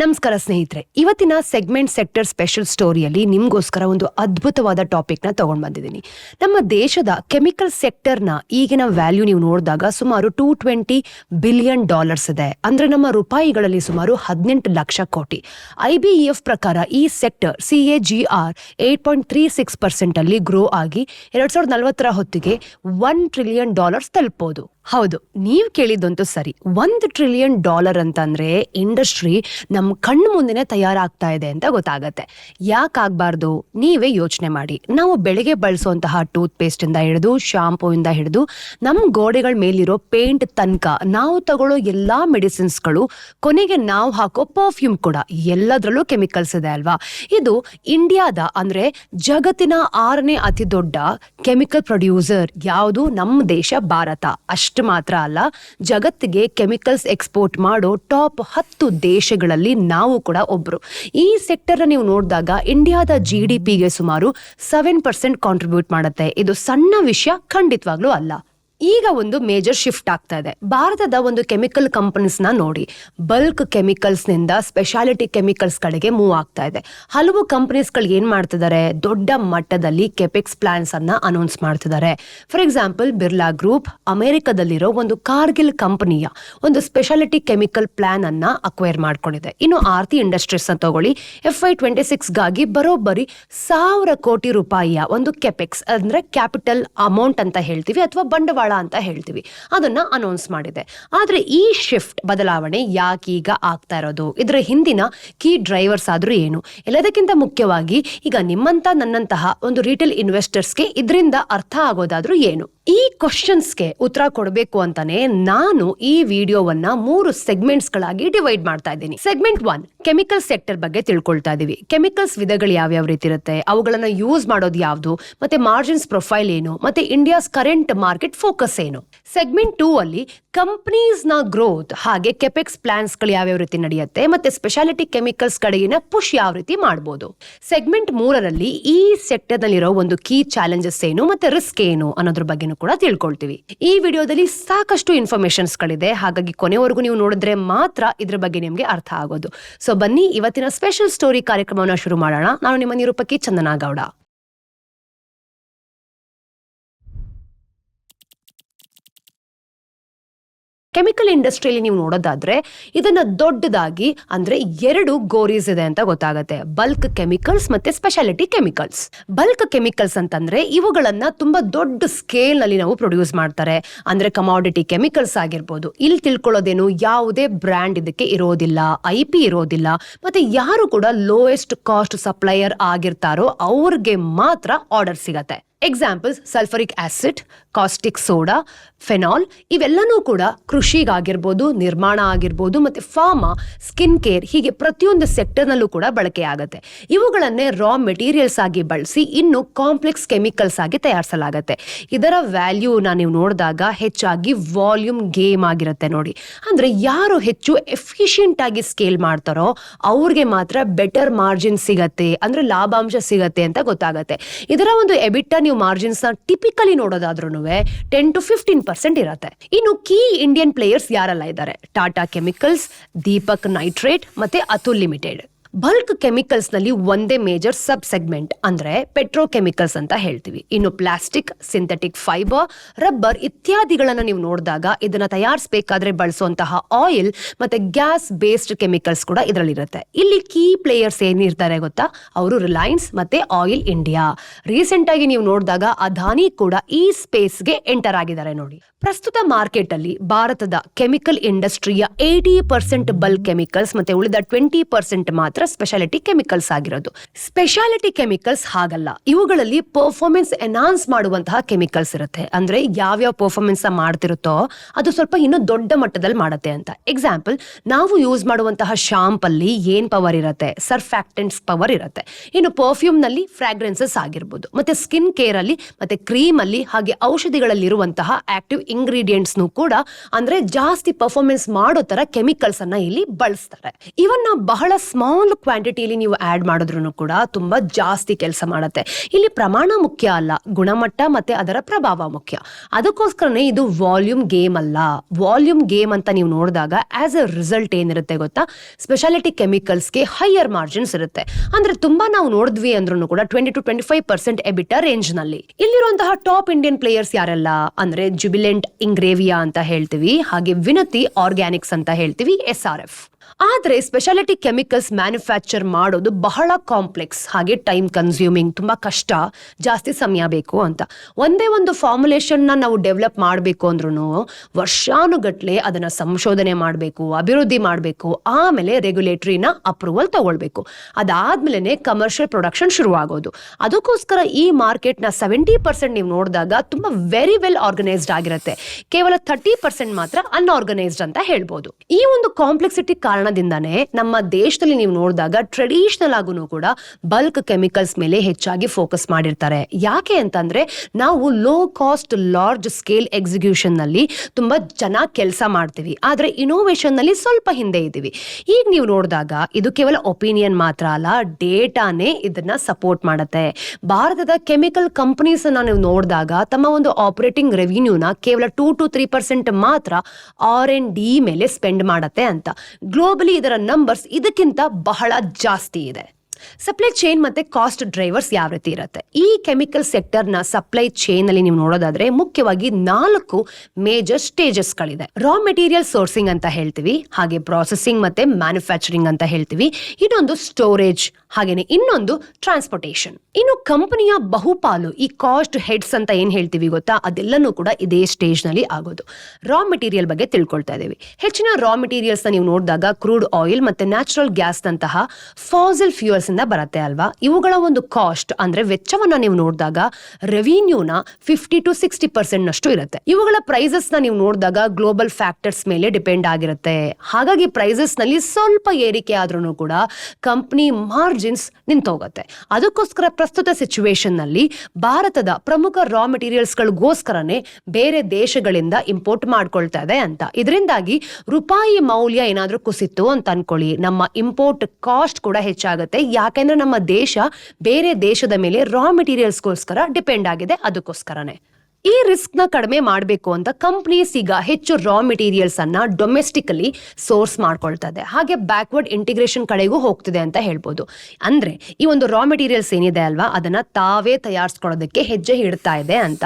ನಮಸ್ಕಾರ ಸ್ನೇಹಿತರೆ, ಇವತ್ತಿನ ಸೆಗ್ಮೆಂಟ್ ಸೆಕ್ಟರ್ ಸ್ಪೆಷಲ್ ಸ್ಟೋರಿಯಲ್ಲಿ ನಿಮಗೋಸ್ಕರ ಒಂದು ಅದ್ಭುತವಾದ ಟಾಪಿಕ್ನ ತಗೊಂಡ್ ಬಂದಿದ್ದೀನಿ. ನಮ್ಮ ದೇಶದ ಕೆಮಿಕಲ್ ಸೆಕ್ಟರ್ನ ಈಗಿನ ವ್ಯಾಲ್ಯೂ ನೀವು ನೋಡಿದಾಗ ಸುಮಾರು ಟೂ ಟ್ವೆಂಟಿ ಬಿಲಿಯನ್ ಡಾಲರ್ಸ್ ಇದೆ. ಅಂದ್ರೆ ನಮ್ಮ ರೂಪಾಯಿಗಳಲ್ಲಿ ಸುಮಾರು ಹದಿನೆಂಟು ಲಕ್ಷ ಕೋಟಿ. ಐ ಬಿ ಎಫ್ ಪ್ರಕಾರ ಈ sector C A G R eight point three six ಪರ್ಸೆಂಟಲ್ಲಿ grow ಆಗಿ ಎರಡು ಸಾವಿರದ ನಲವತ್ತರ ಹೊತ್ತಿಗೆ ಒನ್ ಟ್ರಿಲಿಯನ್ ಡಾಲರ್ಸ್ ತಲುಪಬಹುದು ಹೌದು, ನೀವು ಕೇಳಿದ್ದಂತೂ ಸರಿ. ಒಂದು ಟ್ರಿಲಿಯನ್ ಡಾಲರ್ ಅಂತಂದ್ರೆ ಇಂಡಸ್ಟ್ರಿ ನಮ್ಮ ಕಣ್ಣು ಮುಂದೆನೆ ತಯಾರಾಗ್ತಾ ಇದೆ ಅಂತ ಗೊತ್ತಾಗತ್ತೆ. ಯಾಕಾಗಬಾರ್ದು ನೀವೇ ಯೋಚನೆ ಮಾಡಿ. ನಾವು ಬೆಳಿಗ್ಗೆ ಬಳಸುವಂತಹ ಟೂತ್ ಇಂದ ಹಿಡಿದು ಶಾಂಪೂ ಇಂದ ಹಿಡಿದು ನಮ್ಮ ಗೋಡೆಗಳ ಮೇಲಿರೋ ಪೇಂಟ್ ತನಕ ನಾವು ತಗೊಳ್ಳೋ ಎಲ್ಲಾ ಮೆಡಿಸಿನ್ಸ್ಗಳು ಕೊನೆಗೆ ನಾವು ಹಾಕೋ ಪರ್ಫ್ಯೂಮ್ ಕೂಡ ಎಲ್ಲದರಲ್ಲೂ ಕೆಮಿಕಲ್ಸ್ ಇದೆ ಅಲ್ವಾ? ಇದು ಇಂಡಿಯಾದ ಅಂದ್ರೆ ಜಗತ್ತಿನ ಆರನೇ ಅತಿ ದೊಡ್ಡ ಕೆಮಿಕಲ್ ಪ್ರೊಡ್ಯೂಸರ್ ಯಾವುದು? ನಮ್ಮ ದೇಶ ಭಾರತ. ಅಷ್ಟು. ಮಾತ್ರ ಅಲ್ಲ, ಜಗತ್ತಿಗೆ ಕೆಮಿಕಲ್ಸ್ ಎಕ್ಸ್ಪೋರ್ಟ್ ಮಾಡೋ ಟಾಪ್ ಹತ್ತು ದೇಶಗಳಲ್ಲಿ ನಾವು ಕೂಡ ಒಬ್ರು. ಈ ಸೆಕ್ಟರ್ ನೀವು ನೋಡಿದಾಗ ಇಂಡಿಯಾದ ಜಿ ಡಿ ಪಿಗೆ ಸುಮಾರು ಸೆವೆನ್ ಪರ್ಸೆಂಟ್ ಕಾಂಟ್ರಿಬ್ಯೂಟ್ ಮಾಡುತ್ತೆ. ಇದು ಸಣ್ಣ ವಿಷಯ, ಖಂಡಿತವಾಗ್ಲೂ ಅಲ್ಲ. ಈಗ ಒಂದು ಮೇಜರ್ ಶಿಫ್ಟ್ ಆಗ್ತಾ ಇದೆ. ಭಾರತದ ಒಂದು ಕೆಮಿಕಲ್ ಕಂಪನೀಸ್ನ ನೋಡಿ. ಬಲ್ಕ್ ಕೆಮಿಕಲ್ಸ್ನಿಂದ ಸ್ಪೆಷಾಲಿಟಿ ಕೆಮಿಕಲ್ಸ್ ಕಡೆಗೆ ಮೂವ್ ಆಗ್ತಾ ಇದೆ. ಹಲವು ಕಂಪನೀಸ್ಗಳು ಏನು ಮಾಡ್ತಿದ್ದಾರೆ? ದೊಡ್ಡ ಮಟ್ಟದಲ್ಲಿ ಕೆಪೆಕ್ಸ್ ಪ್ಲಾನ್ಸ್ ಅನ್ನ ಅನೌನ್ಸ್ ಮಾಡ್ತಿದ್ದಾರೆ. ಫಾರ್ ಎಕ್ಸಾಂಪಲ್ ಬಿರ್ಲಾ ಗ್ರೂಪ್ ಅಮೆರಿಕದಲ್ಲಿರೋ ಒಂದು ಕಾರ್ಗಿಲ್ ಕಂಪನಿಯ ಒಂದು ಸ್ಪೆಷಾಲಿಟಿ ಕೆಮಿಕಲ್ ಪ್ಲಾನ್ ಅನ್ನ ಅಕ್ವೈರ್ ಮಾಡ್ಕೊಂಡಿದೆ. ಇನ್ನು ಆರ್ತಿ ಇಂಡಸ್ಟ್ರೀಸ್ ತಗೊಳ್ಳಿ. ಎಫ್ ಐ ಟ್ವೆಂಟಿ ಸಿಕ್ಸ್ಗಾಗಿ ಬರೋಬ್ಬರಿ ಸಾವಿರ ಕೋಟಿ ರೂಪಾಯಿಯ ಒಂದು ಕೆಪೆಕ್ಸ್ ಅಂದ್ರೆ ಕ್ಯಾಪಿಟಲ್ ಅಮೌಂಟ್ ಅಂತ ಹೇಳ್ತೀವಿ, ಅಥವಾ ಬಂಡವಾಳ ಅಂತ ಹೇಳ್ತೀವಿ. ಅದನ್ನ ಅನೌನ್ಸ್ ಮಾಡಿದೆ. ಆದ್ರೆ ಈ ಶಿಫ್ಟ್ ಬದಲಾವಣೆ ಯಾಕೀಗ ಆಗ್ತಾ ಇರೋದು? ಇದರ ಹಿಂದಿನ ಕೀ ಡ್ರೈವರ್ಸ್ ಆದ್ರೂ ಏನು? ಎಲ್ಲದಕ್ಕಿಂತ ಮುಖ್ಯವಾಗಿ ಈಗ ನಿಮ್ಮಂತ ನನ್ನಂತಹ ಒಂದು ರಿಟೇಲ್ ಇನ್ವೆಸ್ಟರ್ಸ್ಗೆ ಇದರಿಂದ ಅರ್ಥ ಆಗೋದಾದ್ರೂ ಏನು? ಈ ಕ್ವಶನ್ಸ್ಗೆ ಉತ್ತರ ಕೊಡಬೇಕು ಅಂತಾನೆ ನಾನು ಈ ವಿಡಿಯೋವನ್ನ ಮೂರು ಸೆಗ್ಮೆಂಟ್ಸ್ ಗಳಾಗಿ ಡಿವೈಡ್ ಮಾಡ್ತಾ ಇದ್ದೀನಿ. ಸೆಗ್ಮೆಂಟ್ ಒನ್ ಕೆಮಿಕಲ್ ಸೆಕ್ಟರ್ ಬಗ್ಗೆ ತಿಳ್ಕೊಳ್ತಾ ಇದೀವಿ ಕೆಮಿಕಲ್ಸ್ ವಿಧಗಳು ಯಾವ್ಯಾವ ರೀತಿ ಇರುತ್ತೆ, ಅವುಗಳನ್ನ ಯೂಸ್ ಮಾಡೋದು ಯಾವ್ದು, ಮತ್ತೆ ಮಾರ್ಜಿನ್ಸ್ ಪ್ರೊಫೈಲ್ ಏನು, ಮತ್ತೆ ಇಂಡಿಯಾಸ್ ಕರೆಂಟ್ ಮಾರ್ಕೆಟ್ ಫೋಕಸ್ ಏನು. ಸೆಗ್ಮೆಂಟ್ ಟೂ ಅಲ್ಲಿ ಕಂಪನೀಸ್ನ ಗ್ರೋತ್ ಹಾಗೆ ಕೆಪೆಕ್ಸ್ ಪ್ಲಾನ್ಸ್ಗಳು ಯಾವ್ಯಾವ ರೀತಿ ನಡೆಯುತ್ತೆ, ಮತ್ತೆ ಸ್ಪೆಷಾಲಿಟಿ ಕೆಮಿಕಲ್ಸ್ ಕಡೆಗಿನ ಪುಷ್ ಯಾವ ರೀತಿ ಮಾಡಬಹುದು ಸೆಗ್ಮೆಂಟ್ ಮೂರರಲ್ಲಿ ಈ ಸೆಕ್ಟರ್ ನಲ್ಲಿರೋ ಒಂದು ಕೀ ಚಾಲೆಂಜಸ್ ಏನು, ಮತ್ತೆ ರಿಸ್ಕ್ ಏನು ಅನ್ನೋದ್ರ ಬಗ್ಗೆನೂ ಕೂಡ ತಿಳ್ಕೊಳ್ತೀವಿ. ಈ ವಿಡಿಯೋದಲ್ಲಿ ಸಾಕಷ್ಟು ಇನ್ಫಾರ್ಮೇಶನ್ಸ್ ಗಳಿದೆ ಹಾಗಾಗಿ ಕೊನೆವರೆಗೂ ನೀವು ನೋಡಿದ್ರೆ ಮಾತ್ರ ಇದ್ರ ಬಗ್ಗೆ ನಿಮ್ಗೆ ಅರ್ಥ ಆಗೋದು. ಸೊ ಬನ್ನಿ, ಇವತ್ತಿನ ಸ್ಪೆಷಲ್ ಸ್ಟೋರಿ ಕಾರ್ಯಕ್ರಮವನ್ನು ಶುರು ಮಾಡೋಣ. ನಾನು ನಿಮ್ಮ ನಿರೂಪಕಿ ಚಂದನಾ ಗೌಡ ಕೆಮಿಕಲ್ ಇಂಡಸ್ಟ್ರಿಯಲ್ಲಿ ನೀವು ನೋಡೋದಾದ್ರೆ ಇದನ್ನ ದೊಡ್ಡದಾಗಿ ಅಂದ್ರೆ ಎರಡು ಗೋರೀಸ್ ಇದೆ ಅಂತ ಗೊತ್ತಾಗುತ್ತೆ. ಬಲ್ಕ್ ಕೆಮಿಕಲ್ಸ್ ಮತ್ತೆ ಸ್ಪೆಷಾಲಿಟಿ ಕೆಮಿಕಲ್ಸ್. ಬಲ್ಕ್ ಕೆಮಿಕಲ್ಸ್ ಅಂತಂದ್ರೆ ಇವುಗಳನ್ನ ತುಂಬಾ ದೊಡ್ಡ ಸ್ಕೇಲ್ನಲ್ಲಿ ನಾವು ಪ್ರೊಡ್ಯೂಸ್ ಮಾಡ್ತಾರೆ. ಅಂದ್ರೆ ಕಮಾಡಿಟಿ ಕೆಮಿಕಲ್ಸ್ ಆಗಿರ್ಬೋದು. ಇಲ್ಲಿ ತಿಳ್ಕೊಳ್ಳೋದೇನು ಯಾವುದೇ ಬ್ರ್ಯಾಂಡ್ ಇದಕ್ಕೆ ಇರೋದಿಲ್ಲ. ಐ ಪಿ ಇರೋದಿಲ್ಲ. ಮತ್ತೆ ಯಾರು ಕೂಡ ಲೋಯೆಸ್ಟ್ ಕಾಸ್ಟ್ ಸಪ್ಲೈಯರ್ ಆಗಿರ್ತಾರೋ ಅವ್ರಿಗೆ ಮಾತ್ರ ಆರ್ಡರ್ ಸಿಗತ್ತೆ. Examples sulphuric acid caustic soda phenol ಇವೆಲ್ಲನೂ ಕೂಡ ಕೃಷಿಗಾಗಿರ್ಬೋದು, ನಿರ್ಮಾಣ ಆಗಿರ್ಬೋದು, ಮತ್ತೆ ಫಾರ್ಮಾ ಸ್ಕಿನ್ ಕೇರ್ ಹೀಗೆ ಪ್ರತಿಯೊಂದು ಸೆಕ್ಟರ್ನಲ್ಲೂ ಕೂಡ ಬಳಕೆ ಆಗುತ್ತೆ. ಇವುಗಳನ್ನೇ ರಾ ಮೆಟೀರಿಯಲ್ಸ್ ಆಗಿ ಬಳಸಿ ಇನ್ನು ಕಾಂಪ್ಲೆಕ್ಸ್ ಕೆಮಿಕಲ್ಸ್ ಆಗಿ ತಯಾರಿಸಲಾಗುತ್ತೆ. ಇದರ ವ್ಯಾಲ್ಯೂನ ನೀವು ನೋಡಿದಾಗ ಹೆಚ್ಚಾಗಿ ವಾಲ್ಯೂಮ್ ಗೇಮ್ ಆಗಿರುತ್ತೆ ನೋಡಿ. ಅಂದ್ರೆ ಯಾರು ಹೆಚ್ಚು ಎಫಿಷಿಯಂಟ್ ಆಗಿ ಸ್ಕೇಲ್ ಮಾಡ್ತಾರೋ ಅವ್ರಿಗೆ ಮಾತ್ರ ಬೆಟರ್ ಮಾರ್ಜಿನ್ ಸಿಗತ್ತೆ, ಅಂದ್ರೆ ಲಾಭಾಂಶ ಸಿಗತ್ತೆ ಅಂತ ಗೊತ್ತಾಗುತ್ತೆ. ಇದರ ಒಂದು ಎಬಿಟ್ಟ ನೀವು ಮಾರ್ಜಿನ್ಸ್ನ ಟಿಪಿಕಲಿ ನೋಡೋದಾದ್ರೂ ಟೆನ್ ಟು ಫಿಫ್ಟೀನ್ ಪರ್ಸೆಂಟ್ ಇರುತ್ತೆ. ಇನ್ನು ಕೀ ಇಂಡಿಯನ್ ಪ್ಲೇಯರ್ಸ್ ಯಾರೆಲ್ಲ ಇದ್ದಾರೆ? ಟಾಟಾ ಕೆಮಿಕಲ್ಸ್ ದೀಪಕ್ ನೈಟ್ರೇಟ್ ಮತ್ತೆ ಅತುಲ್ ಲಿಮಿಟೆಡ್ ಬಲ್ಕ್ ಕೆಮಿಕಲ್ಸ್ನಲ್ಲಿ ಒಂದೇ ಮೇಜರ್ ಸಬ್ ಸೆಗ್ಮೆಂಟ್ ಅಂದ್ರೆ ಪೆಟ್ರೋಕೆಮಿಕಲ್ಸ್ ಅಂತ ಹೇಳ್ತೀವಿ. ಇನ್ನು ಪ್ಲಾಸ್ಟಿಕ್, ಸಿಂಥೆಟಿಕ್ ಫೈಬರ್, ರಬ್ಬರ್ ಇತ್ಯಾದಿಗಳನ್ನು ನೀವು ನೋಡಿದಾಗ ಇದನ್ನ ತಯಾರಿಸಬೇಕಾದ್ರೆ ಬಳಸುವಂತಹ ಆಯಿಲ್ ಮತ್ತೆ ಗ್ಯಾಸ್ ಬೇಸ್ಡ್ ಕೆಮಿಕಲ್ಸ್ ಕೂಡ ಇದರಲ್ಲಿರುತ್ತೆ. ಇಲ್ಲಿ ಕೀ ಪ್ಲೇಯರ್ಸ್ ಏನಿರ್ತಾರೆ ಗೊತ್ತಾ? ಅವರು ರಿಲಯನ್ಸ್ ಮತ್ತೆ ಆಯಿಲ್ ಇಂಡಿಯಾ. ರೀಸೆಂಟ್ ಆಗಿ ನೀವು ನೋಡಿದಾಗ ಅದಾನಿ ಕೂಡ ಈ ಸ್ಪೇಸ್ಗೆ ಎಂಟರ್ ಆಗಿದ್ದಾರೆ ನೋಡಿ. ಪ್ರಸ್ತುತ ಮಾರ್ಕೆಟ್ ಅಲ್ಲಿ ಭಾರತದ ಕೆಮಿಕಲ್ ಇಂಡಸ್ಟ್ರಿಯ ಏಟಿ ಪರ್ಸೆಂಟ್ ಬಲ್ಕ್ ಕೆಮಿಕಲ್ಸ್ ಮತ್ತೆ ಉಳಿದ ಟ್ವೆಂಟಿ ಪರ್ಸೆಂಟ್ ಮಾತ್ರ ಸ್ಪೆಷಾಲಿಟಿ ಕೆಮಿಕಲ್ಸ್ ಆಗಿರೋದು. ಸ್ಪೆಷಾಲಿಟಿ ಕೆಮಿಕಲ್ಸ್ ಹಾಗಲ್ಲ. ಇವುಗಳಲ್ಲಿ ಪರ್ಫಾರ್ಮೆನ್ಸ್ ಎನ್ಹಾನ್ಸ್ ಮಾಡುವಂತಹ ಕೆಮಿಕಲ್ಸ್ ಇರುತ್ತೆ. ಅಂದ್ರೆ ಯಾವ್ಯಾವ ಪರ್ಫಾರ್ಮೆನ್ಸ್ ಮಾಡ್ತಿರುತ್ತೋ ಅದು ಸ್ವಲ್ಪ ಇನ್ನೂ ದೊಡ್ಡ ಮಟ್ಟದಲ್ಲಿ ಮಾಡುತ್ತೆ ಅಂತ. ಎಕ್ಸಾಂಪಲ್ ನಾವು ಯೂಸ್ ಮಾಡುವಂತಹ ಶಾಂಪ್ ಅಲ್ಲಿ ಏನ್ ಪವರ್ ಇರುತ್ತೆ? ಸರ್ಫ್ಯಾಕ್ಟೆಂಟ್ಸ್ ಪವರ್ ಇರುತ್ತೆ. ಇನ್ನು ಪರ್ಫ್ಯೂಮ್ನಲ್ಲಿ ಫ್ರಾಗ್ರೆನ್ಸಸ್ ಆಗಿರ್ಬೋದು. ಮತ್ತೆ ಸ್ಕಿನ್ ಕೇರ್ ಅಲ್ಲಿ ಮತ್ತೆ ಕ್ರೀಮ್ ಅಲ್ಲಿ ಹಾಗೆ ಔಷಧಿಗಳಲ್ಲಿ ಇರುವಂತಹ ಆಕ್ಟಿವ್ ಇಂಗ್ರೀಡಿಯೆಂಟ್ಸ್ನು ಕೂಡ ಅಂದ್ರೆ ಜಾಸ್ತಿ ಪರ್ಫಾರ್ಮೆನ್ಸ್ ಮಾಡೋ ಥರ ಕೆಮಿಕಲ್ಸ್ ಅನ್ನ ಇಲ್ಲಿ ಬಳಸ್ತಾರೆ. ಇವನ್ನ ಬಹಳ ಸ್ಮಾಲ್ ಕ್ವಾಂಟಿಟಿಯಲ್ಲಿ ನೀವು ಆಡ್ ಮಾಡಿದ್ರು ಕೂಡ ತುಂಬಾ ಜಾಸ್ತಿ ಕೆಲಸ ಮಾಡುತ್ತೆ. ಇಲ್ಲಿ ಪ್ರಮಾಣ ಮುಖ್ಯ ಅಲ್ಲ, ಗುಣಮಟ್ಟ ಮತ್ತೆ ಅದರ ಪ್ರಭಾವ ಮುಖ್ಯ. ಅದಕ್ಕೋಸ್ಕರನೇ ಇದು ವಾಲ್ಯೂಮ್ ಗೇಮ್ ಅಲ್ಲ. ವಾಲ್ಯೂಮ್ ಗೇಮ್ ಅಂತ ನೀವು ನೋಡಿದಾಗ ಆಸ್ ಎ ರಿಸಲ್ಟ್ ಏನಿರುತ್ತೆ ಗೊತ್ತಾ? ಸ್ಪೆಷಾಲಿಟಿ ಕೆಮಿಕಲ್ಸ್ಗೆ ಹೈಯರ್ ಮಾರ್ಜಿನ್ಸ್ ಇರುತ್ತೆ. ಅಂದ್ರೆ ತುಂಬಾ ನಾವು ನೋಡಿದ್ವಿ ಅಂದ್ರೂ ಕೂಡ twenty to twenty five percent EBITDA ರೇಂಜ್ನಲ್ಲಿ. ಇಲ್ಲಿರುವಂತಹ ಟಾಪ್ ಇಂಡಿಯನ್ ಪ್ಲೇಯರ್ಸ್ ಯಾರೆಲ್ಲ? ಅಂದ್ರೆ ಜುಬಿಲೆಂಟ್ ಇಂಗ್ರೇವಿಯಾ ಅಂತ ಹೇಳ್ತೀವಿ. ಹಾಗೆ ವಿನತಿ ಆರ್ಗ್ಯಾನಿಕ್ಸ್ ಅಂತ ಹೇಳ್ತೀವಿ ಎಸ್ ಆರ್ ಎಫ್ ಆದ್ರೆ ಸ್ಪೆಷಾಲಿಟಿ ಕೆಮಿಕಲ್ಸ್ ಮ್ಯಾನುಫ್ಯಾಕ್ಚರ್ ಮಾಡೋದು ಬಹಳ ಕಾಂಪ್ಲೆಕ್ಸ್ ಹಾಗೆ ಟೈಮ್ ಕನ್ಸ್ಯೂಮಿಂಗ್ ತುಂಬಾ ಕಷ್ಟ, ಜಾಸ್ತಿ ಸಮಯ ಬೇಕು ಅಂತ. ಒಂದೇ ಒಂದು ಫಾರ್ಮುಲೇಷನ್ನ ನಾವು ಡೆವಲಪ್ ಮಾಡಬೇಕು ಅಂದ್ರೂ ವರ್ಷಾನುಗಟ್ಲೆ ಅದನ್ನ ಸಂಶೋಧನೆ ಮಾಡಬೇಕು, ಅಭಿವೃದ್ಧಿ ಮಾಡಬೇಕು, ಆಮೇಲೆ ರೆಗ್ಯುಲೇಟರಿನ ಅಪ್ರೂವಲ್ ತಗೊಳ್ಬೇಕು. ಅದಾದ್ಮೇಲೆ ಕಮರ್ಷಿಯಲ್ ಪ್ರೊಡಕ್ಷನ್ ಶುರು ಆಗೋದು ಅದಕ್ಕೋಸ್ಕರ ಈ ಮಾರ್ಕೆಟ್ನ ಸೆವೆಂಟಿ ಪರ್ಸೆಂಟ್ ನೀವು ನೋಡಿದಾಗ ತುಂಬಾ ವೆರಿ ವೆಲ್ ಆರ್ಗನೈಸ್ಡ್ ಆಗಿರುತ್ತೆ. ಕೇವಲ ಥರ್ಟಿ ಪರ್ಸೆಂಟ್ ಮಾತ್ರ ಅನ್ಆರ್ಗನೈಸ್ಡ್ ಅಂತ ಹೇಳ್ಬೋದು. ಈ ಒಂದು ಕಾಂಪ್ಲೆಕ್ಸಿಟಿ ಕಾರಣದಿಂದಾನೇ ನಮ್ಮ ದೇಶದಲ್ಲಿ ನೀವು ನೋಡಿದಾಗ ಟ್ರೆಡಿಷನಲ್ ಆಗೂ ಕೂಡ ಬಲ್ಕ್ ಕೆಮಿಕಲ್ಸ್ ಮೇಲೆ ಹೆಚ್ಚಾಗಿ ಫೋಕಸ್ ಮಾಡಿರ್ತಾರೆ. ಯಾಕೆ ಅಂತಂದ್ರೆ ನಾವು ಲೋ ಕಾಸ್ಟ್ ಲಾರ್ಜ್ ಸ್ಕೇಲ್ ಎಕ್ಸಿಕ್ಯೂಷನ್ನಲ್ಲಿ ತುಂಬಾ ಚೆನ್ನಾಗಿ ಕೆಲಸ ಮಾಡ್ತೀವಿ. ಆದ್ರೆ ಇನೋವೇಷನ್ನಲ್ಲಿ ಸ್ವಲ್ಪ ಹಿಂದೆ ಇದ್ದೀವಿ. ಈಗ ನೀವು ನೋಡಿದಾಗ ಇದು ಕೇವಲ ಒಪಿನಿಯನ್ ಮಾತ್ರ ಅಲ್ಲ ಡೇಟಾನೇ ಇದನ್ನ ಸಪೋರ್ಟ್ ಮಾಡುತ್ತೆ. ಭಾರತದ ಕೆಮಿಕಲ್ ಕಂಪನೀಸ್ ಅನ್ನ ನೀವು ನೋಡಿದಾಗ ತಮ್ಮ ಒಂದು ಆಪರೇಟಿಂಗ್ ರೆವಿನ್ಯೂನ ಕೇವಲ ಟೂ ಟು ತ್ರೀ ಪರ್ಸೆಂಟ್ ಮಾತ್ರ ಆರ್ ಎನ್ ಡಿ ಮೇಲೆ ಸ್ಪೆಂಡ್ ಮಾಡುತ್ತೆ ಅಂತ. ಗ್ಲೋಬಲಿ ಇದರ ನಂಬರ್ಸ್ ಇದಕ್ಕಿಂತ ಬಹಳ ಜಾಸ್ತಿ ಇದೆ. ಸಪ್ಲೈ ಚೈನ್ ಮತ್ತೆ ಕಾಸ್ಟ್ ಡ್ರೈವರ್ಸ್ ಯಾವ ರೀತಿ ಇರುತ್ತೆ? ಈ ಕೆಮಿಕಲ್ ಸೆಕ್ಟರ್ನ ಸಪ್ಲೈ ಚೈನ್ ಅಲ್ಲಿ ನೀವು ನೋಡೋದಾದ್ರೆ ಮುಖ್ಯವಾಗಿ ನಾಲ್ಕು ಮೇಜರ್ ಸ್ಟೇಜಸ್ ಗಳಿದೆ. ರಾ ಮೆಟೀರಿಯಲ್ ಸೋರ್ಸಿಂಗ್ ಅಂತ ಹೇಳ್ತೀವಿ, ಹಾಗೆ ಪ್ರಾಸೆಸಿಂಗ್ ಮತ್ತೆ ಮ್ಯಾನುಫ್ಯಾಕ್ಚರಿಂಗ್ ಅಂತ ಹೇಳ್ತೀವಿ. ಇನ್ನೊಂದು ಸ್ಟೋರೇಜ್ ಹಾಗೇನೆ ಇನ್ನೊಂದು ಟ್ರಾನ್ಸ್ಪೋರ್ಟೇಷನ್ ಇನ್ನು ಕಂಪನಿಯ ಬಹುಪಾಲು ಈ ಕಾಸ್ಟ್ ಹೆಡ್ಸ್ ಅಂತ ಏನ್ ಹೇಳ್ತೀವಿ ಗೊತ್ತಾ? ಅದೆಲ್ಲನೂ ಕೂಡ ಇದೇ ಸ್ಟೇಜ್ನಲ್ಲಿ ಆಗೋದು. ರಾ ಮೆಟೀರಿಯಲ್ ಬಗ್ಗೆ ತಿಳ್ಕೊಳ್ತಾ ಇದ್ದೀವಿ. ಹೆಚ್ಚಿನ ರಾ ಮೆಟೀರಿಯಲ್ಸ್ ನೀವು ನೋಡಿದಾಗ ಕ್ರೂಡ್ ಆಯಿಲ್ ಮತ್ತೆ ನ್ಯಾಚುರಲ್ ಗ್ಯಾಸ್ ನಂತಹ ಫಾಸಿಲ್ ಫ್ಯೂಯಲ್ಸ್ ಇಂದ ಬರುತ್ತೆ ಅಲ್ವಾ? ಇವುಗಳ ಒಂದು ಕಾಸ್ಟ್ ಅಂದ್ರೆ ವೆಚ್ಚವನ್ನ ನೀವು ನೋಡಿದಾಗ ರೆವಿನ್ಯೂನ ಫಿಫ್ಟಿ ಟು ಸಿಕ್ಸ್ಟಿ ಪರ್ಸೆಂಟ್ ನಷ್ಟು ಇರುತ್ತೆ. ಇವುಗಳ ಪ್ರೈಸಸ್ನ ನೀವು ನೋಡಿದಾಗ ಗ್ಲೋಬಲ್ ಫ್ಯಾಕ್ಟರ್ಸ್ ಮೇಲೆ ಡಿಪೆಂಡ್ ಆಗಿರುತ್ತೆ. ಹಾಗಾಗಿ ಪ್ರೈಸಸ್ನಲ್ಲಿ ಸ್ವಲ್ಪ ಏರಿಕೆ ಆದ್ರೂ ಕೂಡ ಕಂಪನಿ ಮಾರ್ಜಿನ್ಸ್ ನಿಂತೋಗುತ್ತೆ. ಅದಕ್ಕೋಸ್ಕರ ಪ್ರಸ್ತುತ ಸಿಚುವೇಶನ್ನಲ್ಲಿ ಭಾರತದ ಪ್ರಮುಖ ರಾ ಮೆಟೀರಿಯಲ್ಸ್ ಗಳಿಗೋಸ್ಕರನೇ ಬೇರೆ ದೇಶಗಳಿಂದ ಇಂಪೋರ್ಟ್ ಮಾಡ್ಕೊಳ್ತಾ ಇದೆ ಅಂತ. ಇದರಿಂದಾಗಿ ರೂಪಾಯಿ ಮೌಲ್ಯ ಏನಾದರೂ ಕುಸಿತು ಅಂತ ಅನ್ಕೊಳ್ಳಿ. ನಮ್ಮ ಇಂಪೋರ್ಟ್ ಕಾಸ್ಟ್ ಕೂಡ ಹೆಚ್ಚಾಗುತ್ತೆ. ಯಾಕೆಂದ್ರೆ ನಮ್ಮ ದೇಶ ಬೇರೆ ದೇಶದ ಮೇಲೆ ರಾ ಮೆಟೀರಿಯಲ್ಸ್ಗೋಸ್ಕರ ಡಿಪೆಂಡ್ ಆಗಿದೆ. ಅದಕ್ಕೋಸ್ಕರನೇ. ಈ ರಿಸ್ಕ್ ಕಡಿಮೆ ಮಾಡಬೇಕು ಅಂತ ಕಂಪ್ನೀಸ್ ಈಗ ಹೆಚ್ಚು ರಾ ಮೆಟೀರಿಯಲ್ಸ್ ಅನ್ನ ಡೊಮೆಸ್ಟಿಕಲಿ ಸೋರ್ಸ್ ಮಾಡ್ಕೊಳ್ತಾ ಇದೆ ಹಾಗೆ ಬ್ಯಾಕ್ವರ್ಡ್ ಇಂಟಿಗ್ರೇಷನ್ ಕಡೆಗೂ ಹೋಗ್ತಿದೆ ಅಂತ ಹೇಳ್ಬೋದು. ಅಂದ್ರೆ ಈ ಒಂದು ರಾ ಮೆಟೀರಿಯಲ್ಸ್ ಏನಿದೆ ಅಲ್ವಾ, ಅದನ್ನ ತಾವೇ ತಯಾರಿಸ್ಕೊಳ್ಳೋದಕ್ಕೆ ಹೆಜ್ಜೆ ಇಡ್ತಾ ಇದೆ ಅಂತ.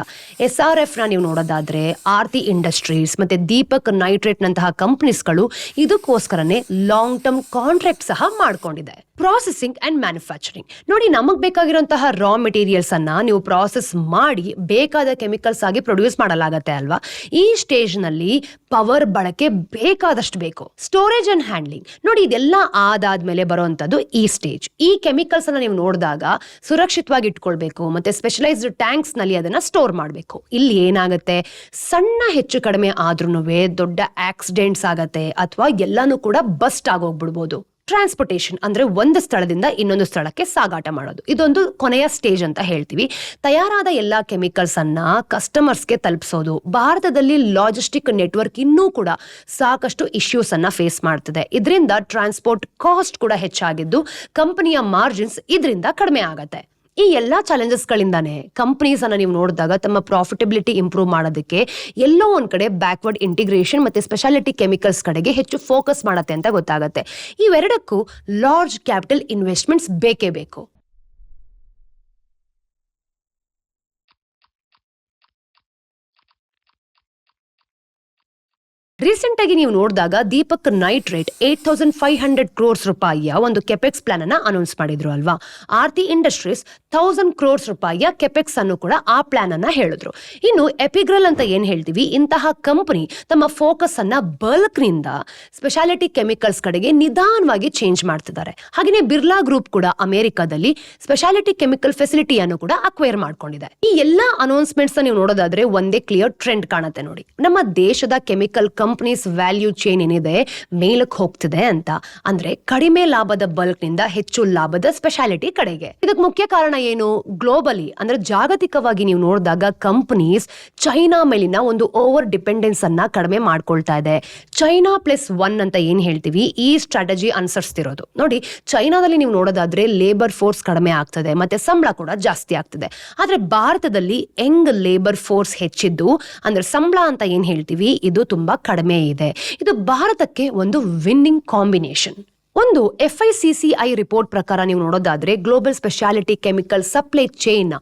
ಎಸ್ ಆರ್ ಎಫ್ನ ನೀವು ನೋಡೋದಾದ್ರೆ ಆರ್ತಿ ಇಂಡಸ್ಟ್ರೀಸ್ ಮತ್ತೆ ದೀಪಕ್ ನೈಟ್ರೇಟ್ ನಂತಹ ಕಂಪ್ನೀಸ್ಗಳು ಇದಕ್ಕೋಸ್ಕರನೇ ಲಾಂಗ್ ಟರ್ಮ್ ಕಾಂಟ್ರಾಕ್ಟ್ ಸಹ ಮಾಡ್ಕೊಂಡಿದೆ. ಪ್ರಾಸೆಸಿಂಗ್ ಅಂಡ್ ಮ್ಯಾನುಫ್ಯಾಕ್ಚರಿಂಗ್ ನೋಡಿ ನಮಗ್ ಬೇಕಾಗಿರುವಂತಹ ರಾ ಮೆಟೀರಿಯಲ್ಸ್ ಅನ್ನ ನೀವು ಪ್ರಾಸೆಸ್ ಮಾಡಿ ಬೇಕಾದ ಕೆಮಿಕಲ್ಸ್ ಆಗಿ ಪ್ರೊಡ್ಯೂಸ್ ಮಾಡಲಾಗತ್ತೆ ಅಲ್ವಾ? ಈ ಸ್ಟೇಜ್ನಲ್ಲಿ ಪವರ್ ಬಳಕೆ ಬೇಕಾದಷ್ಟು ಬೇಕು. ಸ್ಟೋರೇಜ್ ಅಂಡ್ ಹ್ಯಾಂಡ್ಲಿಂಗ್ ನೋಡಿ, ಇದೆಲ್ಲ ಆದಾದ್ಮೇಲೆ ಬರುವಂತದ್ದು ಈ ಸ್ಟೇಜ್ ಈ ಕೆಮಿಕಲ್ಸ್ ಅನ್ನ ನೀವು ನೋಡಿದಾಗ ಸುರಕ್ಷಿತವಾಗಿ ಇಟ್ಕೊಳ್ಬೇಕು, ಮತ್ತೆ ಸ್ಪೆಷಲೈಸ್ಡ್ ಟ್ಯಾಂಕ್ಸ್ನಲ್ಲಿ ಅದನ್ನ ಸ್ಟೋರ್ ಮಾಡಬೇಕು. ಇಲ್ಲಿ ಏನಾಗುತ್ತೆ? ಸಣ್ಣ ಹೆಚ್ಚು ಕಡಿಮೆ ಆದ್ರೂ ದೊಡ್ಡ ಆಕ್ಸಿಡೆಂಟ್ಸ್ ಆಗತ್ತೆ, ಅಥವಾ ಎಲ್ಲಾನು ಕೂಡ ಬಸ್ಟ್ ಆಗೋಗ್ಬಿಡ್ಬೋದು. ಟ್ರಾನ್ಸ್ಪೋರ್ಟೇಷನ್ ಅಂದ್ರೆ ಒಂದು ಸ್ಥಳದಿಂದ ಇನ್ನೊಂದು ಸ್ಥಳಕ್ಕೆ ಸಾಗಾಟ ಮಾಡೋದು. ಇದೊಂದು ಕೊನೆಯ ಸ್ಟೇಜ್ ಅಂತ ಹೇಳ್ತೀವಿ. ತಯಾರಾದ ಎಲ್ಲಾ ಕೆಮಿಕಲ್ಸ್ ಅನ್ನ ಕಸ್ಟಮರ್ಸ್ಗೆ ತಲುಪಿಸೋದು. ಭಾರತದಲ್ಲಿ ಲಾಜಿಸ್ಟಿಕ್ ನೆಟ್ವರ್ಕ್ ಇನ್ನೂ ಕೂಡ ಸಾಕಷ್ಟು ಇಶ್ಯೂಸ್ ಅನ್ನ ಫೇಸ್ ಮಾಡ್ತಿದೆ. ಇದರಿಂದ ಟ್ರಾನ್ಸ್ಪೋರ್ಟ್ ಕಾಸ್ಟ್ ಕೂಡ ಹೆಚ್ಚಾಗಿದ್ದು ಕಂಪನಿಯ ಮಾರ್ಜಿನ್ಸ್ ಇದರಿಂದ ಕಡಿಮೆ ಆಗತ್ತೆ. ಈ ಎಲ್ಲಾ ಚಾಲೆಂಜಸ್ ಗಳಿಂದಾನೆ ಕಂಪನೀಸ್ ಅನ್ನ ನೀವು ನೋಡಿದಾಗ ತಮ್ಮ ಪ್ರಾಫಿಟಬಿಲಿಟಿ ಇಂಪ್ರೂವ್ ಮಾಡೋದಕ್ಕೆ ಎಲ್ಲೋ ಒಂದ್ ಕಡೆ ಬ್ಯಾಕ್ವರ್ಡ್ ಇಂಟಿಗ್ರೇಷನ್ ಮತ್ತೆ ಸ್ಪೆಷಾಲಿಟಿ ಕೆಮಿಕಲ್ಸ್ ಕಡೆಗೆ ಹೆಚ್ಚು ಫೋಕಸ್ ಮಾಡತ್ತೆ ಅಂತ ಗೊತ್ತಾಗುತ್ತೆ. ಇವೆರಡಕ್ಕೂ ಲಾರ್ಜ್ ಕ್ಯಾಪಿಟಲ್ ಇನ್ವೆಸ್ಟ್ಮೆಂಟ್ಸ್ ಬೇಕೇ ಬೇಕು. ರೀಸೆಂಟ್ ಆಗಿ ನೀವು ನೋಡಿದಾಗ Deepak nitrate eight thousand five hundred crores ರೂಪಾಯಿಯ ಒಂದು ಕೆಪೆಕ್ಸ್ ಪ್ಲಾನ್ ಅನ್ನ ಅನೌನ್ಸ್ ಮಾಡಿದ್ರು ಅಲ್ವಾ? ಆರ್ತಿ ಇಂಡಸ್ಟ್ರೀಸ್ ತೌಸಂಡ್ ಕ್ರೋರ್ಸ್ ರೂಪಾಯಿಯ ಕೆಪೆಕ್ಸ್ ಅನ್ನು ಕೂಡ ಆ ಪ್ಲಾನ್ ಅನ್ನ ಹೇಳಿದ್ರು. ಇನ್ನು ಎಪಿಗ್ರಲ್ ಅಂತ ಏನ್ ಹೇಳ್ತೀವಿ? ಇಂತಹ ಕಂಪನಿ ತಮ್ಮ ಫೋಕಸ್ ಅನ್ನ ಬಲ್ಕ್ನಿಂದ ಸ್ಪೆಷಾಲಿಟಿ ಕೆಮಿಕಲ್ಸ್ ಕಡೆಗೆ ನಿಧಾನವಾಗಿ ಚೇಂಜ್ ಮಾಡ್ತಿದ್ದಾರೆ. ಹಾಗೆಯೇ ಬಿರ್ಲಾ ಗ್ರೂಪ್ ಕೂಡ ಅಮೆರಿಕಾದಲ್ಲಿ ಸ್ಪೆಷಾಲಿಟಿ ಕೆಮಿಕಲ್ ಫೆಸಿಲಿಟಿಯನ್ನು ಕೂಡ ಅಕ್ವೈರ್ ಮಾಡ್ಕೊಂಡಿದೆ. ಈ ಎಲ್ಲಾ ಅನೌನ್ಸ್ಮೆಂಟ್ಸ್ ನೀವು ನೋಡೋದಾದ್ರೆ ಒಂದೇ ಕ್ಲಿಯರ್ ಟ್ರೆಂಡ್ ಕಾಣುತ್ತೆ ನೋಡಿ. ನಮ್ಮ ದೇಶದ ಕೆಮಿಕಲ್ ಕಂಪನೀಸ್ ವ್ಯಾಲ್ಯೂ ಚೈನ್ ಏನಿದೆ, ಮೇಲಕ್ಕೆ ಹೋಗ್ತಿದೆ ಅಂತ. ಅಂದ್ರೆ ಕಡಿಮೆ ಲಾಭದ ಬಲ್ಕ್ನಿಂದ ಹೆಚ್ಚು ಲಾಭದ ಸ್ಪೆಷಾಲಿಟಿ ಕಡೆಗೆ. ಇದಕ್ಕೆ ಮುಖ್ಯ ಕಾರಣ ಏನು? ಗ್ಲೋಬಲಿ ಅಂದ್ರೆ ಜಾಗತಿಕವಾಗಿ ನೀವು ನೋಡಿದಾಗ ಕಂಪನೀಸ್ ಚೈನಾ ಮೇಲಿನ ಒಂದು ಓವರ್ ಡಿಪೆಂಡೆನ್ಸ್ ಅನ್ನ ಕಡಿಮೆ ಮಾಡ್ಕೊಳ್ತಾ ಇದೆ. ಚೈನಾ ಪ್ಲಸ್ ಒನ್ ಅಂತ ಏನ್ ಹೇಳ್ತೀವಿ? ಈ ಸ್ಟ್ರಾಟಜಿ ಅನುಸರಿಸ್ತಿರೋದು. ನೋಡಿ, ಚೈನಾದಲ್ಲಿ ನೀವು ನೋಡೋದಾದ್ರೆ ಲೇಬರ್ ಫೋರ್ಸ್ ಕಡಿಮೆ ಆಗ್ತದೆ, ಮತ್ತೆ ಸಂಬಳ ಕೂಡ ಜಾಸ್ತಿ ಆಗ್ತದೆ. ಆದ್ರೆ ಭಾರತದಲ್ಲಿ ಹೆಂಗ್ ಲೇಬರ್ ಫೋರ್ಸ್ ಹೆಚ್ಚಿದ್ದು, ಅಂದ್ರೆ ಸಂಬಳ ಅಂತ ಏನ್ ಹೇಳ್ತೀವಿ? ಇದು ತುಂಬಾ ಕಡಿಮೆ ಇದೆ. ಇದು ಭಾರತಕ್ಕೆ ಒಂದು ವಿನ್ನಿಂಗ್ ಕಾಂಬಿನೇಷನ್ ಒಂದು F I C C I report ಪ್ರಕಾರ ನೀವು ನೋಡೋದಾದ್ರೆ global specialty chemical supply chain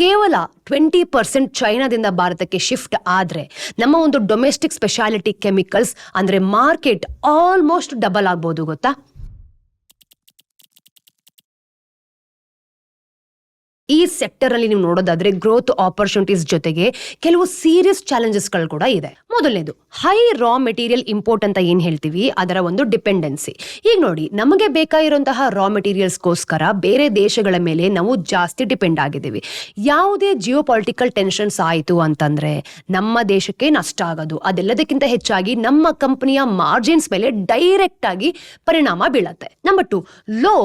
ಕೇವಲ ಟ್ವೆಂಟಿ ಪರ್ಸೆಂಟ್ ಚೈನಾದಿಂದ ಭಾರತಕ್ಕೆ ಶಿಫ್ಟ್ ಆದರೆ ನಮ್ಮ ಒಂದು ಡೊಮೆಸ್ಟಿಕ್ ಸ್ಪೆಷಾಲಿಟಿ ಕೆಮಿಕಲ್ಸ್ ಅಂದ್ರೆ ಮಾರ್ಕೆಟ್ ಆಲ್ಮೋಸ್ಟ್ ಡಬಲ್ ಆಗ್ಬೋದು ಗೊತ್ತಾ? ಈ ಸೆಕ್ಟರ್ ಅಲ್ಲಿ ನೀವು ನೋಡೋದಾದ್ರೆ ಗ್ರೋತ್ ಆಪರ್ಚುನಿಟೀಸ್ ಜೊತೆಗೆ ಕೆಲವು ಸೀರಿಯಸ್ ಚಾಲೆಂಜಸ್ಗಳು ಕೂಡ ಇದೆ. ಮೊದಲನೇದು ಹೈ ರಾ ಮೆಟೀರಿಯಲ್ ಇಂಪೋರ್ಟ್ ಅಂತ ಏನ್ ಹೇಳ್ತೀವಿ? ಅದರ ಒಂದು ಡಿಪೆಂಡೆನ್ಸಿ ಈಗ ನೋಡಿ, ನಮಗೆ ಬೇಕಾಗಿರುವಂತಹ ರಾ ಮೆಟೀರಿಯಲ್ಸ್ಗೋಸ್ಕರ ಬೇರೆ ದೇಶಗಳ ಮೇಲೆ ನಾವು ಜಾಸ್ತಿ ಡಿಪೆಂಡ್ ಆಗಿದ್ದೀವಿ. ಯಾವುದೇ ಜಿಯೋ ಪೊಲಿಟಿಕಲ್ ಟೆನ್ಷನ್ಸ್ ಆಯಿತು ಅಂತಂದ್ರೆ ನಮ್ಮ ದೇಶಕ್ಕೆ ನಷ್ಟ ಆಗೋದು. ಅದೆಲ್ಲದಕ್ಕಿಂತ ಹೆಚ್ಚಾಗಿ ನಮ್ಮ ಕಂಪನಿಯ ಮಾರ್ಜಿನ್ಸ್ ಮೇಲೆ ಡೈರೆಕ್ಟ್ ಆಗಿ ಪರಿಣಾಮ ಬೀಳತ್ತೆ. Number two low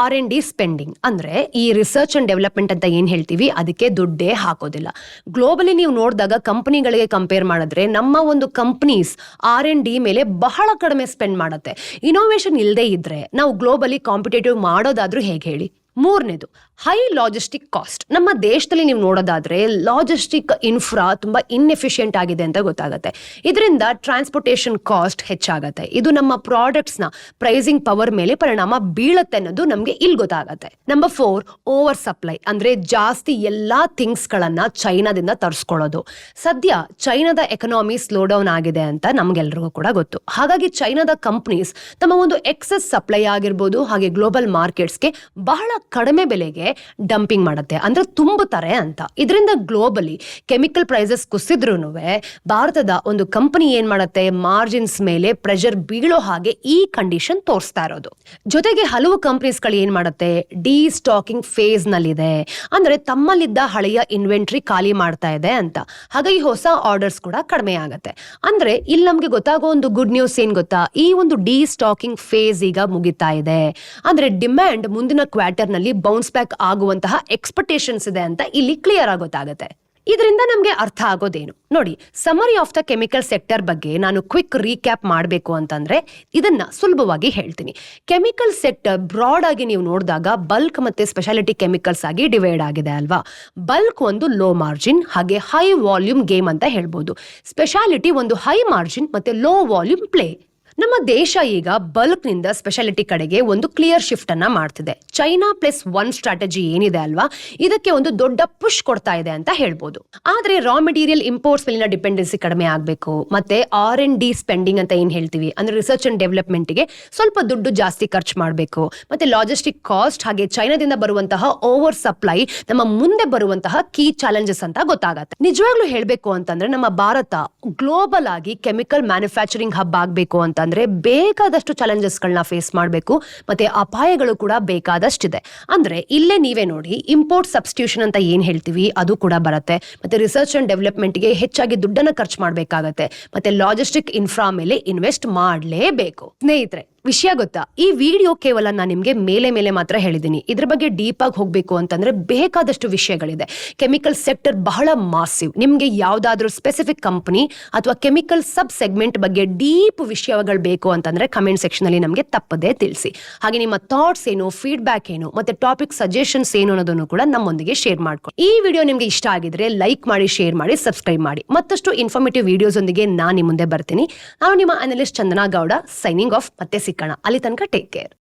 R N D spending ಅಂದ್ರೆ ಈ ರಿಸರ್ಚ್ ಅಂಡ್ ಡೆವಲಪ್ಮೆಂಟ್ ಅಂತ ಏನ್ ಹೇಳ್ತೀವಿ? ಅದಕ್ಕೆ ದುಡ್ಡೇ ಹಾಕೋದಿಲ್ಲ. ಗ್ಲೋಬಲಿ ನೀವು ನೋಡಿದಾಗ ಕಂಪನಿಗಳಿಗೆ ಕಂಪೇರ್ ಮಾಡಿದ್ರೆ ನಮ್ಮ ಒಂದು ಕಂಪ್ನೀಸ್ ಆರ್ ಎನ್ ಡಿ ಮೇಲೆ ಬಹಳ ಕಡಿಮೆ ಸ್ಪೆಂಡ್ ಮಾಡುತ್ತೆ. ಇನೋವೇಷನ್ ಇಲ್ಲದೆ ಇದ್ರೆ ನಾವು ಗ್ಲೋಬಲಿ ಕಾಂಪಿಟೇಟಿವ್ ಮಾಡೋದಾದ್ರೂ ಹೇಗೆ ಹೇಳಿ? ಮೂರನೇದು ಹೈ ಲಾಜಿಸ್ಟಿಕ್ ಕಾಸ್ಟ್ ನಮ್ಮ ದೇಶದಲ್ಲಿ ನೀವು ನೋಡೋದಾದ್ರೆ ಲಾಜಿಸ್ಟಿಕ್ ಇನ್ಫ್ರಾ ತುಂಬಾ ಇನ್ಎಫಿಷಿಯಂಟ್ ಆಗಿದೆ ಅಂತ ಗೊತ್ತಾಗುತ್ತೆ. ಇದರಿಂದ ಟ್ರಾನ್ಸ್ಪೋರ್ಟೇಷನ್ ಕಾಸ್ಟ್ ಹೆಚ್ಚಾಗುತ್ತೆ. ಇದು ನಮ್ಮ ಪ್ರಾಡಕ್ಟ್ಸ್ನ ಪ್ರೈಸಿಂಗ್ ಪವರ್ ಮೇಲೆ ಪರಿಣಾಮ ಬೀಳತ್ತೆ ಅನ್ನೋದು ನಮಗೆ ಇಲ್ಲಿ ಗೊತ್ತಾಗತ್ತೆ. ನಂಬರ್ ಫೋರ್ ಓವರ್ ಸಪ್ಲೈ ಅಂದ್ರೆ ಜಾಸ್ತಿ ಎಲ್ಲಾ ಥಿಂಗ್ಸ್ ಗಳನ್ನ ಚೈನಾದಿಂದ ತರಿಸ್ಕೊಳ್ಳೋದು. ಸದ್ಯ ಚೈನಾದ ಎಕನಾಮಿ ಸ್ಲೋ ಡೌನ್ ಆಗಿದೆ ಅಂತ ನಮ್ಗೆಲ್ರಿಗೂ ಕೂಡ ಗೊತ್ತು. ಹಾಗಾಗಿ ಚೈನಾದ ಕಂಪ್ನೀಸ್ ತಮ್ಮ ಒಂದು ಎಕ್ಸೆಸ್ ಸಪ್ಲೈ ಆಗಿರ್ಬೋದು, ಹಾಗೆ ಗ್ಲೋಬಲ್ ಮಾರ್ಕೆಟ್ಸ್ಗೆ ಬಹಳ ಕಡಿಮೆ ಬೆಲೆಗೆ ಡಂಪಿಂಗ್ ಮಾಡುತ್ತೆ. ಅಂದ್ರೆ ತುಂಬುತ್ತಾರೆ ಅಂತ. ಇದರಿಂದ ಗ್ಲೋಬಲಿ ಕೆಮಿಕಲ್ ಪ್ರೈಸಸ್ ಕುಸಿದ್ರೂ ಭಾರತದ ಒಂದು ಕಂಪನಿ ಏನ್ ಮಾಡುತ್ತೆ? ಮಾರ್ಜಿನ್ಸ್ ಮೇಲೆ ಪ್ರೆಷರ್ ಬೀಳೋ ಹಾಗೆ ಈ ಕಂಡೀಷನ್ ತೋರಿಸ್ತಾ ಇರೋದು. ಜೊತೆಗೆ ಹಲವು ಕಂಪನೀಸ್ಗಳು ಏನ್ ಮಾಡುತ್ತೆ? ಡಿ ಸ್ಟಾಕಿಂಗ್ ಫೇಸ್ ನಲ್ಲಿದೆ. ಅಂದ್ರೆ ತಮ್ಮಲ್ಲಿದ್ದ ಹಳೆಯ ಇನ್ವೆಂಟ್ರಿ ಖಾಲಿ ಮಾಡ್ತಾ ಇದೆ ಅಂತ. ಹಾಗಾಗಿ ಹೊಸ ಆರ್ಡರ್ಸ್ ಕೂಡ ಕಡಿಮೆ ಆಗುತ್ತೆ. ಅಂದ್ರೆ ಇಲ್ಲಿ ನಮ್ಗೆ ಗೊತ್ತಾಗೋ ಒಂದು ಗುಡ್ ನ್ಯೂಸ್ ಏನ್ ಗೊತ್ತಾ? ಈ ಒಂದು ಡಿ ಸ್ಟಾಕಿಂಗ್ ಫೇಸ್ ಈಗ ಮುಗಿತಾ ಇದೆ. ಅಂದ್ರೆ ಡಿಮ್ಯಾಂಡ್ ಮುಂದಿನ ಕ್ವಾರ್ಟರ್ನಲ್ಲಿ ಬೌನ್ಸ್ ಬ್ಯಾಕ್ ಆಗುವಂತಹ ಎಕ್ಸ್ಪೆಕ್ಟೇಷನ್ಸ್ ಇದೆ ಅಂತ ಇಲ್ಲಿ ಕ್ಲಿಯರ್ ಆಗೋತಾಗತ್ತೆ ಇದರಿಂದ ನಮಗೆ ಅರ್ಥ ಆಗೋದೇನು? ನೋಡಿ summary of the chemical sector ಬಗ್ಗೆ ನಾನು ಕ್ವಿಕ್ ರೀಕ್ಯಾಪ್ ಮಾಡಬೇಕು ಅಂತಂದ್ರೆ ಇದನ್ನ ಸುಲಭವಾಗಿ ಹೇಳ್ತೀನಿ. ಕೆಮಿಕಲ್ ಸೆಕ್ಟರ್ ಬ್ರಾಡ್ ಆಗಿ ನೀವು ನೋಡಿದಾಗ ಬಲ್ಕ್ ಮತ್ತೆ ಸ್ಪೆಷಾಲಿಟಿ ಕೆಮಿಕಲ್ಸ್ ಆಗಿ ಡಿವೈಡ್ ಆಗಿದೆ ಅಲ್ವಾ? ಬಲ್ಕ್ ಒಂದು ಲೋ ಮಾರ್ಜಿನ್ ಹಾಗೆ ಹೈ ವಾಲ್ಯೂಮ್ ಗೇಮ್ ಅಂತ ಹೇಳ್ಬೋದು. ಸ್ಪೆಷಾಲಿಟಿ ಒಂದು ಹೈ ಮಾರ್ಜಿನ್ ಮತ್ತೆ ಲೋ ವಾಲ್ಯೂಮ್ ಪ್ಲೇ ನಮ್ಮ ದೇಶ ಈಗ ಬಲ್ಕ್ನಿಂದ ಸ್ಪೆಷಾಲಿಟಿ ಕಡೆಗೆ ಒಂದು ಕ್ಲಿಯರ್ ಶಿಫ್ಟ್ ಅನ್ನ ಮಾಡ್ತಿದೆ. ಚೈನಾ ಪ್ಲಸ್ ಒನ್ ಸ್ಟ್ರಾಟಜಿ ಏನಿದೆ ಅಲ್ವಾ? ಇದಕ್ಕೆ ಒಂದು ದೊಡ್ಡ ಪುಷ್ ಕೊಡ್ತಾ ಇದೆ ಅಂತ ಹೇಳ್ಬೋದು. ಆದ್ರೆ ರಾ ಮೆಟೀರಿಯಲ್ ಇಂಪೋರ್ಟ್ಸ್ ಮೇಲಿನ ಡಿಪೆಂಡೆನ್ಸಿ ಕಡಿಮೆ ಆಗಬೇಕು. ಮತ್ತೆ ಆರ್ ಎನ್ ಡಿ ಸ್ಪೆಂಡಿಂಗ್ ಅಂತ ಏನ್ ಹೇಳ್ತೀವಿ? ಅಂದ್ರೆ ರಿಸರ್ಚ್ ಅಂಡ್ ಡೆವಲಪ್ಮೆಂಟ್ಗೆ ಸ್ವಲ್ಪ ದುಡ್ಡು ಜಾಸ್ತಿ ಖರ್ಚು ಮಾಡಬೇಕು. ಮತ್ತೆ ಲಾಜಿಸ್ಟಿಕ್ ಕಾಸ್ಟ್ ಹಾಗೆ ಚೈನಾದಿಂದ ಬರುವಂತಹ ಓವರ್ ಸಪ್ಲೈ ನಮ್ಮ ಮುಂದೆ ಬರುವಂತಹ ಕೀ ಚಾಲೆಂಜಸ್ ಅಂತ ಗೊತ್ತಾಗತ್ತೆ. ನಿಜವಾಗ್ಲೂ ಹೇಳಬೇಕು ಅಂತಂದ್ರೆ ನಮ್ಮ ಭಾರತ ಗ್ಲೋಬಲ್ ಆಗಿ ಕೆಮಿಕಲ್ ಮ್ಯಾನುಫ್ಯಾಕ್ಚರಿಂಗ್ ಹಬ್ ಆಗ್ಬೇಕು ಅಂತಂದ್ರೆ ಬೇಕಾದಷ್ಟು ಚಾಲೆಂಜಸ್ ಗಳನ್ನ ಫೇಸ್ ಮಾಡಬೇಕು, ಮತ್ತೆ ಅಪಾಯಗಳು ಕೂಡ ಬೇಕಾದಷ್ಟಿದೆ. ಅಂದ್ರೆ ಇಲ್ಲೇ ನೀವೇ ನೋಡಿ ಇಂಪೋರ್ಟ್ ಸಬ್ಸ್ಟಿಟ್ಯೂಷನ್ ಅಂತ ಏನ್ ಹೇಳ್ತೀವಿ, ಅದು ಕೂಡ ಬರುತ್ತೆ. ಮತ್ತೆ ರಿಸರ್ಚ್ ಅಂಡ್ ಡೆವಲಪ್ಮೆಂಟ್ಗೆ ಹೆಚ್ಚಾಗಿ ದುಡ್ಡನ್ನ ಖರ್ಚು ಮಾಡಬೇಕಾಗತ್ತೆ. ಮತ್ತೆ ಲಾಜಿಸ್ಟಿಕ್ ಇನ್ಫ್ರಾ ಮೇಲೆ ಇನ್ವೆಸ್ಟ್ ಮಾಡಲೇಬೇಕು. ಸ್ನೇಹಿತರೆ ವಿಷಯ ಗೊತ್ತಾ? ಈ ವಿಡಿಯೋ ಕೇವಲ ನಾನು ನಿಮಗೆ ಮೇಲೆ ಮೇಲೆ ಮಾತ್ರ ಹೇಳಿದ್ದೀನಿ ಇದ್ರ ಬಗ್ಗೆ ಡೀಪ್ ಆಗಿ ಹೋಗಬೇಕು ಅಂತಂದ್ರೆ ಬೇಕಾದಷ್ಟು ವಿಷಯಗಳಿದೆ. ಕೆಮಿಕಲ್ ಸೆಕ್ಟರ್ ಬಹಳ ಮಾಸಿವ್ ನಿಮಗೆ ಯಾವುದಾದ್ರೂ ಸ್ಪೆಸಿಫಿಕ್ ಕಂಪನಿ ಅಥವಾ ಕೆಮಿಕಲ್ ಸಬ್ ಸೆಗ್ಮೆಂಟ್ ಬಗ್ಗೆ ಡೀಪ್ ವಿಷಯಗಳು ಬೇಕು ಅಂತಂದ್ರೆ ಕಮೆಂಟ್ ಸೆಕ್ಷನ್ ಅಲ್ಲಿ ನಮಗೆ ತಪ್ಪದೇ ತಿಳಿಸಿ. ಹಾಗೆ ನಿಮ್ಮ ಥಾಟ್ಸ್ ಏನು ಫೀಡ್ಬ್ಯಾಕ್ ಏನು, ಮತ್ತೆ ಟಾಪಿಕ್ ಸಜೆಷನ್ಸ್ ಏನು ಅನ್ನೋದನ್ನು ಕೂಡ ನಮ್ಮೊಂದಿಗೆ ಶೇರ್ ಮಾಡ್ಕೊಂಡು ಈ ವಿಡಿಯೋ ನಿಮಗೆ ಇಷ್ಟ ಆಗಿದ್ರೆ ಲೈಕ್ ಮಾಡಿ ಶೇರ್ ಮಾಡಿ ಸಬ್ಸ್ಕ್ರೈಬ್ ಮಾಡಿ. ಮತ್ತಷ್ಟು ಇನ್ಫಾರ್ಮೇಟಿವ್ ವಿಡಿಯೋಸ್ ಒಂದಿಗೆ ನಾನು ನಿಮ್ಮ ಮುಂದೆ ಬರ್ತೀನಿ. ನಾನು ನಿಮ್ಮ analyst Chandana Gowda signing off ಮತ್ತೆ ಸಿಕ್ಕಣ ಅಲ್ಲಿ ತನಕ ಟೇಕ್ ಕೇರ್